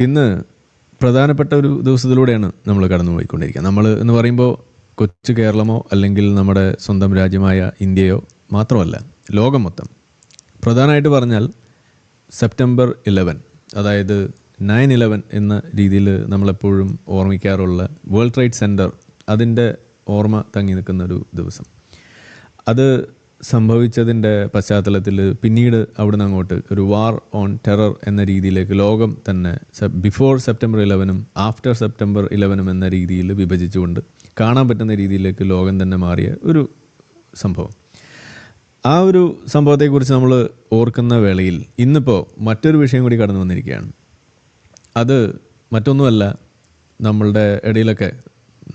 ഇന്ന് പ്രധാനപ്പെട്ട ഒരു ദിവസത്തിലൂടെയാണ് നമ്മൾ കടന്നു പോയിക്കൊണ്ടിരിക്കുക നമ്മൾ എന്ന് പറയുമ്പോൾ കൊച്ചു കേരളമോ അല്ലെങ്കിൽ നമ്മുടെ സ്വന്തം രാജ്യമായ ഇന്ത്യയോ മാത്രമല്ല ലോകം മൊത്തം. പ്രധാനമായിട്ട് പറഞ്ഞാൽ സെപ്റ്റംബർ ഇലവൻ അതായത് നയൻ ഇലവൻ എന്ന രീതിയിൽ നമ്മളെപ്പോഴും ഓർമ്മിക്കാറുള്ള വേൾഡ് ട്രേഡ് സെന്റർ അതിന്റെ ഓർമ്മ തങ്ങി നിൽക്കുന്ന ഒരു ദിവസം. അത് സംഭവിച്ചതിന്റെ പശ്ചാത്തലത്തിൽ പിന്നീട് അവിടുന്ന് അങ്ങോട്ട് ഒരു വാർ ഓൺ ടെറർ എന്ന രീതിയിലേക്ക് ലോകം തന്നെ ബിഫോർ സെപ്റ്റംബർ ഇലവനും ആഫ്റ്റർ സെപ്റ്റംബർ ഇലവനും എന്ന രീതിയിൽ വിഭജിച്ചുകൊണ്ട് കാണാൻ പറ്റുന്ന രീതിയിലേക്ക് ലോകം തന്നെ മാറിയ ഒരു സംഭവം. ആ ഒരു സംഭവത്തെക്കുറിച്ച് നമ്മൾ ഓർക്കുന്ന വേളയിൽ ഇന്നിപ്പോൾ മറ്റൊരു വിഷയം കൂടി കടന്നു വന്നിരിക്കുകയാണ്. അത് മറ്റൊന്നുമല്ല നമ്മളുടെ ഇടയിലൊക്കെ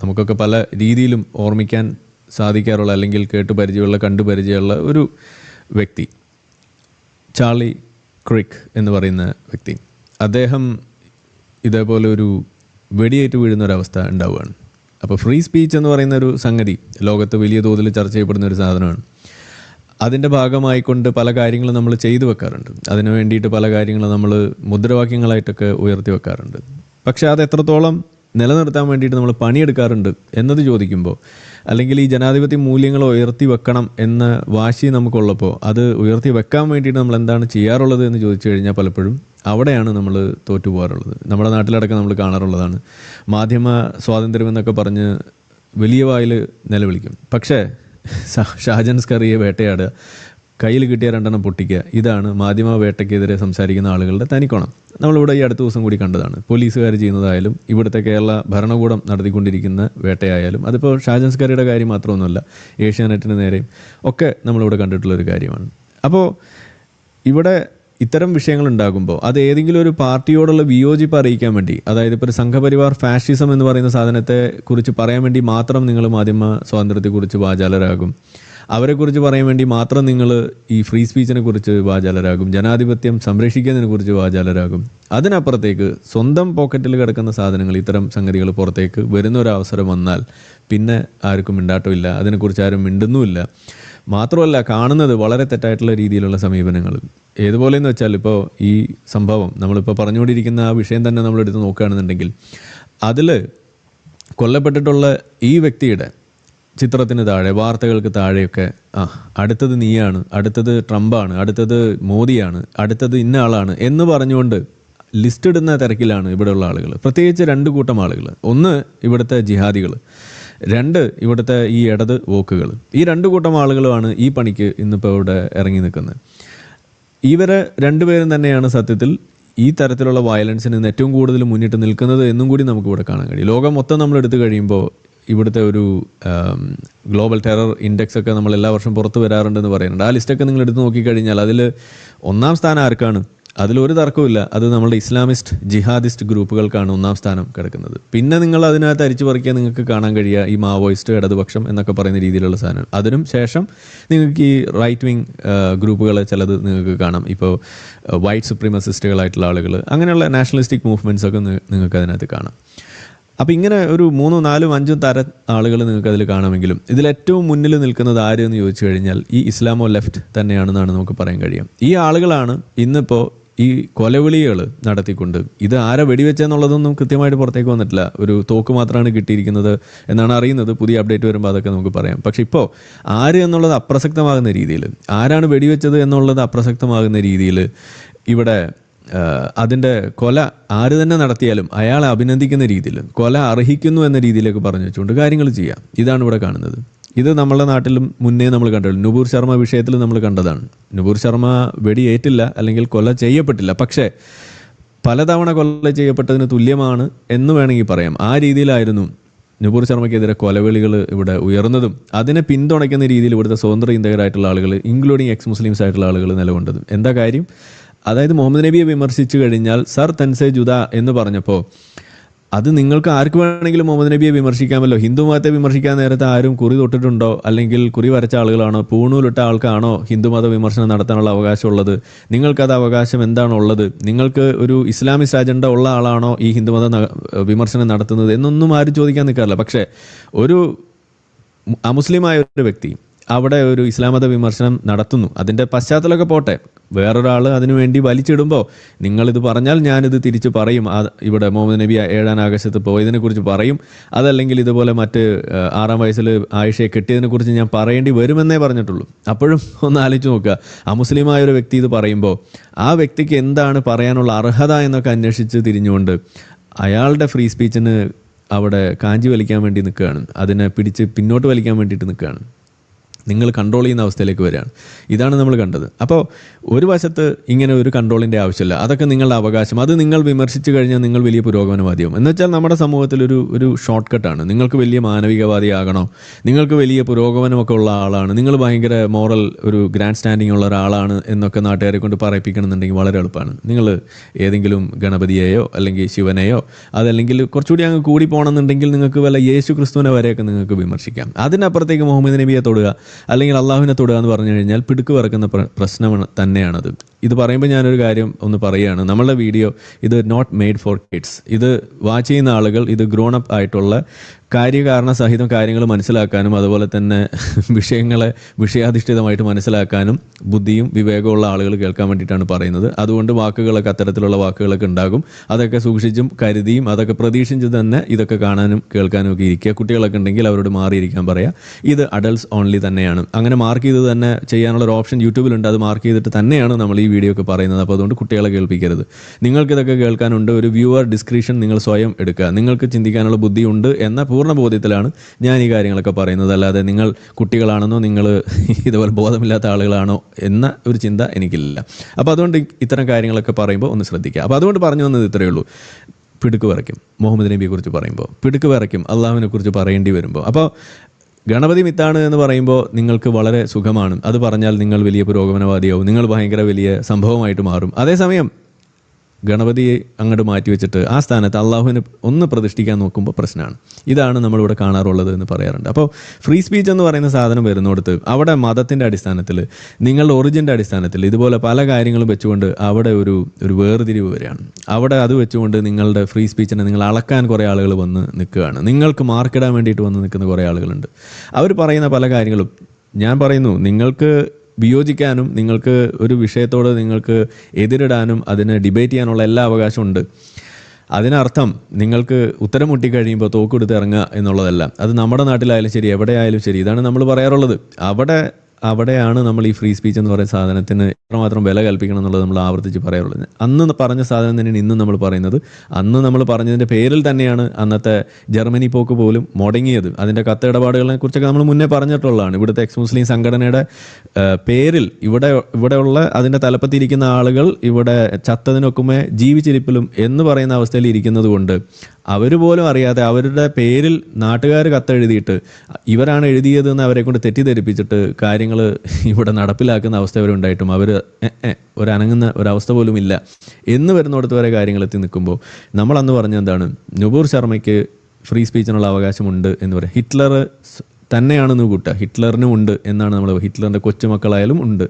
നമുക്കൊക്കെ പല രീതിയിലും ഓർമ്മിക്കാൻ സാധിക്കാറുള്ള അല്ലെങ്കിൽ കേട്ട് പരിചയമുള്ള കണ്ടു പരിചയമുള്ള ഒരു വ്യക്തി. ചാർലി ക്രിക്ക് എന്ന് പറയുന്ന വ്യക്തി. അദ്ദേഹം ഇതേപോലെ ഒരു വെടിയേറ്റ് വീഴുന്ന ഒരവസ്ഥ ഉണ്ടാവുകയാണ്. അപ്പോൾ ഫ്രീ സ്പീച്ച് എന്ന് പറയുന്ന ഒരു സംഗതി ലോകത്ത് വലിയ തോതിൽ ചർച്ച ചെയ്യപ്പെടുന്ന ഒരു സാധനമാണ്. അതിന്റെ ഭാഗമായിക്കൊണ്ട് പല കാര്യങ്ങളും നമ്മൾ ചെയ്തു വെക്കാറുണ്ട്. അതിനു വേണ്ടിയിട്ട് പല കാര്യങ്ങളും നമ്മൾ മുദ്രാവാക്യങ്ങളായിട്ടൊക്കെ ഉയർത്തി വെക്കാറുണ്ട്. പക്ഷേ അത് എത്രത്തോളം നിലനിർത്താൻ വേണ്ടിയിട്ട് നമ്മൾ പണിയെടുക്കാറുണ്ട് എന്നത് ചോദിക്കുമ്പോൾ അല്ലെങ്കിൽ ഈ ജനാധിപത്യ മൂല്യങ്ങൾ ഉയർത്തി വെക്കണം എന്ന വാശി നമുക്കുള്ളപ്പോൾ അത് ഉയർത്തി വെക്കാൻ വേണ്ടിയിട്ട് നമ്മൾ എന്താണ് ചെയ്യാറുള്ളത് എന്ന് ചോദിച്ചു കഴിഞ്ഞാൽ പലപ്പോഴും അവിടെയാണ് നമ്മൾ തോറ്റു പോകാറുള്ളത് നമ്മുടെ നാട്ടിലടക്കം നമ്മൾ കാണാറുള്ളതാണ്. മാധ്യമ സ്വാതന്ത്ര്യം എന്നൊക്കെ പറഞ്ഞ് വലിയ വായിൽ നിലവിളിക്കും. പക്ഷേ ഷാജൻ സ്കറിയെ വേട്ടയാടുക കയ്യിൽ കിട്ടിയ രണ്ടെണ്ണം പൊട്ടിക്കുക. ഇതാണ് മാധ്യമ വേട്ടയ്ക്കെതിരെ സംസാരിക്കുന്ന ആളുകളുടെ തനിക്കോണം. നമ്മളിവിടെ ഈ അടുത്ത ദിവസം കൂടി കണ്ടതാണ്. പോലീസുകാർ ചെയ്യുന്നതായാലും ഇവിടുത്തെ കേരള ഭരണകൂടം നടത്തിക്കൊണ്ടിരിക്കുന്ന വേട്ടയായാലും അതിപ്പോൾ ഷാജൻസ്കാരിയുടെ കാര്യം മാത്രമൊന്നുമല്ല ഏഷ്യാനെറ്റിന് നേരെയും ഒക്കെ നമ്മളിവിടെ കണ്ടിട്ടുള്ളൊരു കാര്യമാണ്. അപ്പോൾ ഇവിടെ ഇത്തരം വിഷയങ്ങൾ ഉണ്ടാകുമ്പോൾ അത് ഏതെങ്കിലും ഒരു പാർട്ടിയോടുള്ള വിയോജിപ്പ് അറിയിക്കാൻ വേണ്ടി അതായത് ഇപ്പോൾ ഒരു സംഘപരിവാർ ഫാഷിസം എന്ന് പറയുന്ന സാധനത്തെ കുറിച്ച് പറയാൻ വേണ്ടി മാത്രം നിങ്ങൾ മാധ്യമ സ്വാതന്ത്ര്യത്തെക്കുറിച്ച് വാചാലരാകും. അവരെക്കുറിച്ച് പറയാൻ വേണ്ടി മാത്രം നിങ്ങൾ ഈ ഫ്രീ സ്പീച്ചിനെ കുറിച്ച് വാചാലരാകും. ജനാധിപത്യം സംരക്ഷിക്കുന്നതിനെ കുറിച്ച് വാചാലരാകും. അതിനപ്പുറത്തേക്ക് സ്വന്തം പോക്കറ്റിൽ കിടക്കുന്ന സാധനങ്ങൾ ഇത്തരം സംഗതികൾ പുറത്തേക്ക് വരുന്ന ഒരു അവസരം വന്നാൽ പിന്നെ ആർക്കും മിണ്ടാട്ടമില്ല. അതിനെക്കുറിച്ച് ആരും മിണ്ടുന്നുമില്ല. മാത്രമല്ല കാണുന്നത് വളരെ തെറ്റായിട്ടുള്ള രീതിയിലുള്ള സമീപനങ്ങൾ. ഏതുപോലെയെന്ന് വെച്ചാൽ ഇപ്പോൾ ഈ സംഭവം നമ്മളിപ്പോൾ പറഞ്ഞുകൊണ്ടിരിക്കുന്ന ആ വിഷയം തന്നെ നമ്മളെടുത്ത് നോക്കുകയാണെന്നുണ്ടെങ്കിൽ അതിൽ കൊല്ലപ്പെട്ടിട്ടുള്ള ഈ വ്യക്തിയുടെ ചിത്രത്തിന് താഴെ വാർത്തകൾക്ക് താഴെയൊക്കെ ആ അടുത്തത് നീയാണ് അടുത്തത് ട്രംപാണ് അടുത്തത് മോദിയാണ് അടുത്തത് ഇന്ന ആളാണ് എന്ന് പറഞ്ഞുകൊണ്ട് ലിസ്റ്റ് ഇടുന്ന തിരക്കിലാണ് ഇവിടെയുള്ള ആളുകൾ. പ്രത്യേകിച്ച് രണ്ട് കൂട്ടം ആളുകൾ. ഒന്ന് ഇവിടുത്തെ ജിഹാദികൾ രണ്ട് ഇവിടുത്തെ ഈ ഇടത് വോക്കുകൾ. ഈ രണ്ട് കൂട്ടം ആളുകളുമാണ് ഈ പണിക്ക് ഇന്നിപ്പോൾ ഇവിടെ ഇറങ്ങി നിൽക്കുന്നത്. ഇവരെ രണ്ടുപേരും തന്നെയാണ് സത്യത്തിൽ ഈ തരത്തിലുള്ള വയലൻസിന് ഏറ്റവും കൂടുതൽ മുന്നിട്ട് നിൽക്കുന്നത് എന്നും കൂടി നമുക്ക് ഇവിടെ കാണാൻ കഴിയും. ലോകം മൊത്തം നമ്മൾ എടുത്തു കഴിയുമ്പോൾ ഇവിടുത്തെ ഒരു ഗ്ലോബൽ ടെറർ ഇൻഡെക്സ് ഒക്കെ നമ്മൾ എല്ലാ വർഷവും പുറത്തു വരാറുണ്ടെന്ന് പറയുന്നുണ്ട്. ആ ലിസ്റ്റൊക്കെ നിങ്ങൾ എടുത്ത് നോക്കിക്കഴിഞ്ഞാൽ അതിൽ ഒന്നാം സ്ഥാനം ആർക്കാണ്? അതിലൊരു തർക്കവുമില്ല അത് നമ്മുടെ ഇസ്ലാമിസ്റ്റ് ജിഹാദിസ്റ്റ് ഗ്രൂപ്പുകൾക്കാണ് ഒന്നാം സ്ഥാനം കിടക്കുന്നത്. പിന്നെ നിങ്ങൾ അതിനകത്ത് അരിച്ചു പറിക്കാൻ നിങ്ങൾക്ക് കാണാൻ കഴിയുക ഈ മാവോയിസ്റ്റ് ഇടതുപക്ഷം എന്നൊക്കെ പറയുന്ന രീതിയിലുള്ള സാധനം അതിനും ശേഷം നിങ്ങൾക്ക് ഈ റൈറ്റ് വിങ് ഗ്രൂപ്പുകൾ ചിലത് നിങ്ങൾക്ക് കാണാം. ഇപ്പോൾ വൈറ്റ് സുപ്രീമസിസ്റ്റുകളായിട്ടുള്ള ആളുകൾ അങ്ങനെയുള്ള നാഷണലിസ്റ്റിക് മൂവ്മെന്റ്സ് ഒക്കെ നിങ്ങൾക്ക് അതിനകത്ത് കാണാം. അപ്പോൾ ഇങ്ങനെ ഒരു മൂന്നും നാലും അഞ്ചും തര ആളുകൾ നിങ്ങൾക്ക് അതിൽ കാണാമെങ്കിലും ഇതിൽ ഏറ്റവും മുന്നിൽ നിൽക്കുന്നത് ആര് എന്ന് ചോദിച്ചു കഴിഞ്ഞാൽ ഈ ഇസ്ലാമോ ലെഫ്റ്റ് തന്നെയാണെന്നാണ് നമുക്ക് പറയാൻ കഴിയും. ഈ ആളുകളാണ് ഇന്നിപ്പോൾ ഈ കൊലവിളികൾ നടത്തിക്കൊണ്ട് ഇത് ആരെ വെടിവെച്ചെന്നുള്ളതൊന്നും കൃത്യമായിട്ട് പുറത്തേക്ക് വന്നിട്ടില്ല. ഒരു തോക്ക് മാത്രമാണ് കിട്ടിയിരിക്കുന്നത് എന്നാണ് അറിയുന്നത്. പുതിയ അപ്ഡേറ്റ് വരുമ്പോൾ അതൊക്കെ നമുക്ക് പറയാം. പക്ഷെ ഇപ്പോൾ ആര് എന്നുള്ളത് അപ്രസക്തമാകുന്ന രീതിയിൽ ആരാണ് വെടിവെച്ചത് എന്നുള്ളത് അപ്രസക്തമാകുന്ന രീതിയിൽ ഇവിടെ അതിന്റെ കൊല ആര് തന്നെ നടത്തിയാലും അയാളെ അഭിനന്ദിക്കുന്ന രീതിയിൽ കൊല അർഹിക്കുന്നു എന്ന രീതിയിലേക്ക് പറഞ്ഞു വെച്ചുകൊണ്ട് കാര്യങ്ങൾ ചെയ്യാം. ഇതാണ് ഇവിടെ കാണുന്നത്. ഇത് നമ്മുടെ നാട്ടിലും മുന്നേ നമ്മൾ കണ്ടത് നുപൂർ ശർമ്മ വിഷയത്തിൽ നമ്മൾ കണ്ടതാണ്. നുപൂർ ശർമ്മ വെടിയേറ്റില്ല അല്ലെങ്കിൽ കൊല ചെയ്യപ്പെട്ടില്ല. പക്ഷേ പലതവണ കൊല ചെയ്യപ്പെട്ടതിന് തുല്യമാണ് എന്ന് വേണമെങ്കിൽ പറയാം. ആ രീതിയിലായിരുന്നു നുപൂർ ശർമ്മയ്ക്കെതിരെ കൊലവിളികൾ ഇവിടെ ഉയർന്നതും അതിനെ പിന്തുണയ്ക്കുന്ന രീതിയിൽ ഇവിടുത്തെ സ്വതന്ത്ര ഇന്ത്യകരായിട്ടുള്ള ആളുകൾ ഇൻക്ലൂഡിങ് എക്സ് മുസ്ലിംസ് ആയിട്ടുള്ള ആളുകൾ നിലകൊണ്ടതും. എന്താ കാര്യം? അതായത് മുഹമ്മദ് നബിയെ വിമർശിച്ചു കഴിഞ്ഞാൽ സർ തൻസെ ജുദ എന്ന് പറഞ്ഞപ്പോൾ അത് നിങ്ങൾക്ക് ആർക്ക് വേണമെങ്കിലും മുഹമ്മദ് നബിയെ വിമർശിക്കാമല്ലോ? ഹിന്ദു മതത്തെ വിമർശിക്കാൻ നേരത്തെ ആരും കുറി തൊട്ടിട്ടുണ്ടോ? അല്ലെങ്കിൽ കുറി വരച്ച ആളുകളാണോ? പൂണൂലിട്ട ആൾക്കാണോ ഹിന്ദു മത വിമർശനം നടത്താനുള്ള അവകാശമുള്ളത്? നിങ്ങൾക്കത് അവകാശം എന്താണുള്ളത്? നിങ്ങൾക്ക് ഒരു ഇസ്ലാമിസ്റ്റ് അജണ്ട ഉള്ള ആളാണോ ഈ ഹിന്ദുമത മത വിമർശനം നടത്തുന്നത്? എന്നൊന്നും ആരും ചോദിക്കാൻ നിൽക്കാറില്ല. പക്ഷേ ഒരു അമുസ്ലിമായ ഒരു വ്യക്തി അവിടെ ഒരു ഇസ്ലാം മത വിമർശനം നടത്തുന്നു. അതിന്റെ പശ്ചാത്തലമൊക്കെ പോട്ടെ. വേറൊരാൾ അതിനുവേണ്ടി വലിച്ചിടുമ്പോൾ നിങ്ങളിത് പറഞ്ഞാൽ ഞാനിത് തിരിച്ച് പറയും. ഇവിടെ മുഹമ്മദ് നബി ഏഴാം ആകാശത്ത് പോയതിനെക്കുറിച്ച് പറയും. അതല്ലെങ്കിൽ ഇതുപോലെ മറ്റ് ആറാം വയസ്സിൽ ആയിഷയെ കെട്ടിയതിനെക്കുറിച്ച് ഞാൻ പറയേണ്ടി വരുമെന്നേ പറഞ്ഞിട്ടുള്ളൂ. അപ്പോഴും ഒന്ന് ആലോചിച്ച് നോക്കുക. ആ മുസ്ലിമായ ഒരു വ്യക്തി ഇത് പറയുമ്പോൾ ആ വ്യക്തിക്ക് എന്താണ് പറയാനുള്ള അർഹത എന്നൊക്കെ അന്വേഷിച്ച് തിരിഞ്ഞുകൊണ്ട് അയാളുടെ ഫ്രീ സ്പീച്ചിന് അവിടെ കാഞ്ചി വലിക്കാൻ വേണ്ടി നിൽക്കുകയാണ്. അതിനെ പിടിച്ച് പിന്നോട്ട് വലിക്കാൻ വേണ്ടിയിട്ട് നിൽക്കുകയാണ്. നിങ്ങൾ കൺട്രോൾ ചെയ്യുന്ന അവസ്ഥയിലേക്ക് വരികയാണ്. ഇതാണ് നമ്മൾ കണ്ടത്. അപ്പോൾ ഒരു വശത്ത് ഇങ്ങനെ ഒരു കൺട്രോളിന്റെ ആവശ്യമില്ല. അതൊക്കെ നിങ്ങളുടെ അവകാശം. അത് നിങ്ങൾ വിമർശിച്ചു കഴിഞ്ഞാൽ നിങ്ങൾ വലിയ പുരോഗമനവാദിയാവും. എന്ന് വെച്ചാൽ നമ്മുടെ സമൂഹത്തിൽ ഒരു ഒരു ഷോർട്ട് കട്ടാണ് നിങ്ങൾക്ക് വലിയ മാനവികവാദിയാകണോ? നിങ്ങൾക്ക് വലിയ പുരോഗമനമൊക്കെ ഉള്ള ആളാണ്. നിങ്ങൾ ഭയങ്കര മോറൽ ഒരു ഗ്രാൻഡ് സ്റ്റാൻഡിംഗ് ഉള്ള ഒരാളാണ് എന്നൊക്കെ നാട്ടുകാരെ കൊണ്ട് പറയിപ്പിക്കണമെന്നുണ്ടെങ്കിൽ വളരെ എളുപ്പമാണ്. നിങ്ങൾ ഏതെങ്കിലും ഗണപതിയെയോ അല്ലെങ്കിൽ ശിവനെയോ അതല്ലെങ്കിൽ കുറച്ചുകൂടി അങ്ങ് കൂടി പോകണമെന്നുണ്ടെങ്കിൽ നിങ്ങൾക്ക് വല്ല യേശു ക്രിസ്തുവിനെ വരെയൊക്കെ നിങ്ങൾക്ക് വിമർശിക്കാം. അതിനപ്പുറത്തേക്ക് മുഹമ്മദ് നബിയെ തൊടുക. അല്ലെങ്കിൽ അള്ളാഹുവിനെ തൊടുക എന്ന് പറഞ്ഞു കഴിഞ്ഞാൽ പിടുക്ക് പറക്കുന്ന പ്ര- പ്രശ്നമാണ് തന്നെയാണത്. ഇത് പറയുമ്പോൾ ഞാനൊരു കാര്യം ഒന്ന് പറയുകയാണ് നമ്മളുടെ വീഡിയോ ഇത് നോട്ട് മെയ്ഡ് ഫോർ കിഡ്സ് ഇത് വാച്ച് ചെയ്യുന്ന ആളുകൾ ഇത് ഗ്രോൺ അപ്പ് ആയിട്ടുള്ള കാര്യകാരണ സഹിതം കാര്യങ്ങൾ മനസ്സിലാക്കാനും അതുപോലെ തന്നെ വിഷയങ്ങളെ വിഷയാധിഷ്ഠിതമായിട്ട് മനസ്സിലാക്കാനും ബുദ്ധിയും വിവേകമുള്ള ആളുകൾ കേൾക്കാൻ വേണ്ടിയിട്ടാണ് പറയുന്നത്. അതുകൊണ്ട് വാക്കുകളൊക്കെ അത്തരത്തിലുള്ള വാക്കുകളൊക്കെ ഉണ്ടാകും. അതൊക്കെ സൂക്ഷിച്ചും കരുതിയും അതൊക്കെ പ്രതീക്ഷിച്ച് തന്നെ ഇതൊക്കെ കാണാനും കേൾക്കാനും ഒക്കെ ഇരിക്കുക. കുട്ടികളൊക്കെ ഉണ്ടെങ്കിൽ അവരോട് മാറിയിരിക്കാൻ പറയാം. ഇത് അഡൽട്സ് ഓൺലി തന്നെയാണ്. അങ്ങനെ മാർക്ക് ചെയ്ത് തന്നെ ചെയ്യാനുള്ള ഒരു ഓപ്ഷൻ യൂട്യൂബിലുണ്ട് അത് മാർക്ക് ചെയ്തിട്ട് തന്നെയാണ് നമ്മൾ ഈ വീഡിയോ ഒക്കെ പറയുന്നത്. അപ്പോൾ അതുകൊണ്ട് കുട്ടികളെ കേൾപ്പിക്കരുത്. നിങ്ങൾക്കിതൊക്കെ കേൾക്കാനുണ്ട്. ഒരു വ്യൂവർ ഡിസ്ക്രിപ്ഷൻ നിങ്ങൾ സ്വയം എടുക്കുക. നിങ്ങൾക്ക് ചിന്തിക്കാനുള്ള ബുദ്ധിയുണ്ട് എന്ന പൂർണ ബോധ്യത്തിലാണ് ഞാൻ ഈ കാര്യങ്ങളൊക്കെ പറയുന്നത്. അല്ലാതെ നിങ്ങൾ കുട്ടികളാണെന്നോ നിങ്ങൾ ഇതുപോലെ ബോധമില്ലാത്ത ആളുകളാണോ എന്ന ഒരു ചിന്ത എനിക്കില്ല. അപ്പോൾ അതുകൊണ്ട് ഇത്തരം കാര്യങ്ങളൊക്കെ പറയുമ്പോൾ ഒന്ന് ശ്രദ്ധിക്കുക. അപ്പോൾ അതുകൊണ്ട് പറഞ്ഞു വന്നത് ഇത്രയേ ഉള്ളൂ. പിടുക്ക് വരയ്ക്കും. മുഹമ്മദ് നബിയെ കുറിച്ച് പറയുമ്പോൾ. പിടുക്ക് വരയ്ക്കും. അള്ളാഹുവിനെ കുറിച്ച് പറയേണ്ടി വരുമ്പോൾ. അപ്പോൾ ഗണപതി മിത്താണ് എന്ന് പറയുമ്പോൾ നിങ്ങൾക്ക് വളരെ സുഖമാണ്. അത് പറഞ്ഞാൽ നിങ്ങൾ വലിയ പുരോഗമനവാദിയാവും. നിങ്ങൾ ഭയങ്കര വലിയ സംഭവമായിട്ട് മാറും. അതേസമയം ഗണപതിയെ അങ്ങോട്ട് മാറ്റി വെച്ചിട്ട് ആ സ്ഥാനത്ത് അള്ളാഹുവിനെ ഒന്ന് പ്രതിഷ്ഠിക്കാൻ നോക്കുമ്പോൾ പ്രശ്നമാണ് ഇതാണ് നമ്മളിവിടെ കാണാറുള്ളത് എന്ന് പറയാറുണ്ട്. അപ്പോൾ ഫ്രീ സ്പീച്ച് എന്ന് പറയുന്ന സാധനം വരുന്നിടത്ത് അവിടെ മതത്തിന്റെ അടിസ്ഥാനത്തിൽ നിങ്ങളുടെ ഒറിജിന്റെ അടിസ്ഥാനത്തിൽ ഇതുപോലെ പല കാര്യങ്ങളും വെച്ചുകൊണ്ട് അവിടെ ഒരു ഒരു വേർതിരിവ് വരികയാണ്. അവിടെ അത് വെച്ചുകൊണ്ട് നിങ്ങളുടെ ഫ്രീ സ്പീച്ചിനെ നിങ്ങൾ അളക്കാൻ കുറേ ആളുകൾ വന്ന് നിൽക്കുകയാണ്. നിങ്ങൾക്ക് മാർക്കിടാൻ വേണ്ടിയിട്ട് വന്ന് നിൽക്കുന്ന കുറേ ആളുകളുണ്ട്. അവർ പറയുന്ന പല കാര്യങ്ങളും. ഞാൻ പറയുന്നു നിങ്ങൾക്ക് വിയോജിക്കാനും നിങ്ങൾക്ക് ഒരു വിഷയത്തോട് നിങ്ങൾക്ക് എതിരിടാനും അതിനെ ഡിബേറ്റ് ചെയ്യാനുള്ള എല്ലാ അവകാശവും ഉണ്ട്. അതിനർത്ഥം നിങ്ങൾക്ക് ഉത്തരം മുട്ടിക്കഴിയുമ്പോൾ തോക്കെടുത്ത് ഇറങ്ങുക എന്നുള്ളതല്ല. അത് നമ്മുടെ നാട്ടിലായാലും ശരി എവിടെയായാലും ശരി ഇതാണ് നമ്മൾ പറയാറുള്ളത്. അവിടെ അവിടെയാണ് നമ്മൾ ഈ ഫ്രീ സ്പീച്ച് എന്ന് പറയുന്ന സാധനത്തിന് എത്രമാത്രം വില കൽപ്പിക്കണം എന്നുള്ളത് നമ്മൾ ആവർത്തിച്ച് പറയാറുള്ളത്. അന്ന് പറഞ്ഞ സാധനം തന്നെയാണ് ഇന്നും നമ്മൾ പറയുന്നത്. അന്ന് നമ്മൾ പറഞ്ഞതിന്റെ പേരിൽ തന്നെയാണ് അന്നത്തെ ജർമ്മനി പോക്ക് പോലും മുടങ്ങിയത്. അതിന്റെ കത്ത് ഇടപാടുകളെ കുറിച്ചൊക്കെ നമ്മൾ മുന്നേ പറഞ്ഞിട്ടുള്ളതാണ്. ഇവിടുത്തെ എക്സ് മുസ്ലിം സംഘടനയുടെ പേരിൽ ഇവിടെ ഇവിടെയുള്ള അതിന്റെ തലപ്പത്തിരിക്കുന്ന ആളുകൾ ഇവിടെ ചത്തതിനൊക്കുമേ ജീവിച്ചിരിപ്പിലും എന്ന് പറയുന്ന അവസ്ഥയിൽ ഇരിക്കുന്നത് കൊണ്ട് അവർ പോലും അറിയാതെ അവരുടെ പേരിൽ നാട്ടുകാർ കത്തെഴുതിയിട്ട് ഇവരാണ് എഴുതിയതെന്ന് അവരെ കൊണ്ട് തെറ്റിദ്ധരിപ്പിച്ചിട്ട് കാര്യങ്ങൾ ഇവിടെ നടപ്പിലാക്കുന്ന അവസ്ഥ വരെ ഉണ്ടായിട്ടും അവർ ഒരനങ്ങുന്ന ഒരവസ്ഥ പോലും ഇല്ല. എന്ന് വരുന്നിടത്ത് വരെ കാര്യങ്ങൾ എത്തി നിൽക്കുമ്പോൾ നമ്മളന്ന് പറഞ്ഞ എന്താണ്? നുപൂർ ശർമ്മയ്ക്ക് ഫ്രീ സ്പീച്ചിനുള്ള അവകാശമുണ്ട് എന്ന് പറയാം. ഹിറ്റ്ലർ തന്നെയാണെന്ന് കൂട്ടുക. ഹിറ്റ്ലറിനും ഉണ്ട് എന്നാണ് നമ്മൾ ഹിറ്റ്ലറിന്റെ കൊച്ചുമക്കളായാലും ഉണ്ട്.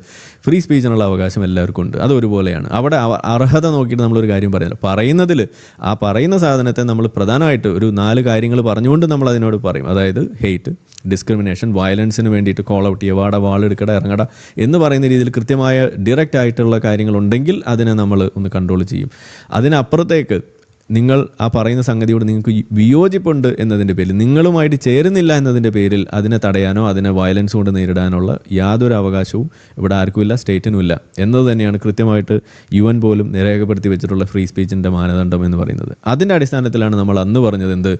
ഫ്രീ സ്പീച്ചിനുള്ള അവകാശം എല്ലാവർക്കും ഉണ്ട്. അത് ഒരുപോലെയാണ്. അവിടെ അവ- അർഹത നോക്കിയിട്ട് നമ്മളൊരു കാര്യം പറയുന്നില്ല. പറയുന്നതിൽ ആ പറയുന്ന സാധനത്തെ നമ്മൾ പ്രധാനമായിട്ട് ഒരു നാല് കാര്യങ്ങൾ പറഞ്ഞുകൊണ്ട് നമ്മൾ അതിനോട് പറയും. അതായത് ഹെയ്റ്റ് ഡിസ്ക്രിമിനേഷൻ വയലൻസിന് വേണ്ടിയിട്ട് കോൾ ഔട്ട് ചെയ്യുക വാട വാളെടുക്കട ഇറങ്ങട എന്ന് പറയുന്ന രീതിയിൽ കൃത്യമായ ഡിറക്റ്റ് ആയിട്ടുള്ള കാര്യങ്ങളുണ്ടെങ്കിൽ അതിനെ നമ്മൾ ഒന്ന് കൺട്രോൾ ചെയ്യും. അതിനപ്പുറത്തേക്ക് നിങ്ങൾ ആ പറയുന്ന സംഗതിയോട് നിങ്ങൾക്ക് വിയോജിപ്പുണ്ട് എന്നതിന്റെ പേരിൽ നിങ്ങളുമായിട്ട് ചേരുന്നില്ല എന്നതിന്റെ പേരിൽ അതിനെ തടയാനോ അതിനെ വയലൻസ് കൊണ്ട് നേരിടാനുള്ള യാതൊരു അവകാശവും ഇവിടെ ആർക്കുമില്ല സ്റ്റേറ്റിനുമില്ല എന്നത് തന്നെയാണ് കൃത്യമായിട്ട് യു എൻ പോലും രേഖപ്പെടുത്തി വെച്ചിട്ടുള്ള ഫ്രീ സ്പീച്ചിന്റെ മാനദണ്ഡം എന്ന് പറയുന്നത്. അതിന്റെ അടിസ്ഥാനത്തിലാണ് നമ്മൾ അന്ന് പറഞ്ഞത് എന്ത്?